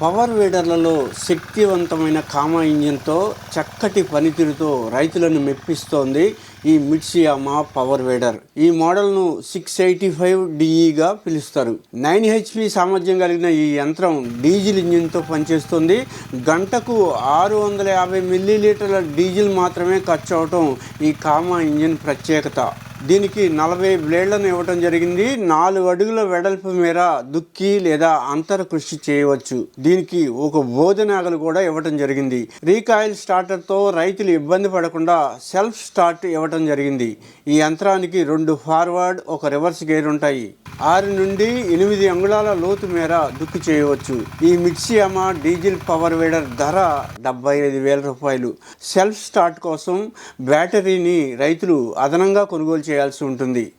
Power వీడర్లలో శక్తివంతమైన comma ఇంజిన్తో చక్కటి పనితీరుతో రైతులను మెప్పిస్తోంది ఈ మిట్సియామా పవర్ వీడర్. ఈ మోడల్ను సిక్స్ ఎయిటీ ఫైవ్ డిఈగా పిలుస్తారు. నైన్ హెచ్పి సామర్థ్యం కలిగిన ఈ యంత్రం డీజిల్ ఇంజిన్తో పనిచేస్తుంది. గంటకు ఆరు వందల యాభై మిల్లీలీటర్ల డీజిల్ మాత్రమే ఖర్చు అవటం ఈ కామా ఇంజిన్ ప్రత్యేకత. దీనికి నలభై బ్లేడ్లను ఇవ్వటం జరిగింది. నాలుగు అడుగుల వెడల్పు మేర దుక్కి లేదా అంతర కృషి చేయవచ్చు. దీనికి ఒక బోధనాగలు కూడా ఇవ్వటం జరిగింది. రీకాయిల్ స్టార్టర్తో రైతులు ఇబ్బంది పడకుండా సెల్ఫ్ స్టార్ట్ ఇవ్వటం జరిగింది. ఈ యంత్రానికి రెండు ఫార్వర్డ్ ఒక రివర్స్ గేర్ ఉంటాయి. ఆరు నుండి ఎనిమిది అంగుళాల లోతు మేర దుక్కి చేయవచ్చు. ఈ మిక్సియామా డీజిల్ పవర్ వీడర్ ధర డెబ్బై ఐదు వేల రూపాయలు. సెల్ఫ్ స్టార్ట్ కోసం బ్యాటరీని రైతులు అదనంగా కొనుగోలు చేయాల్సి ఉంటుంది.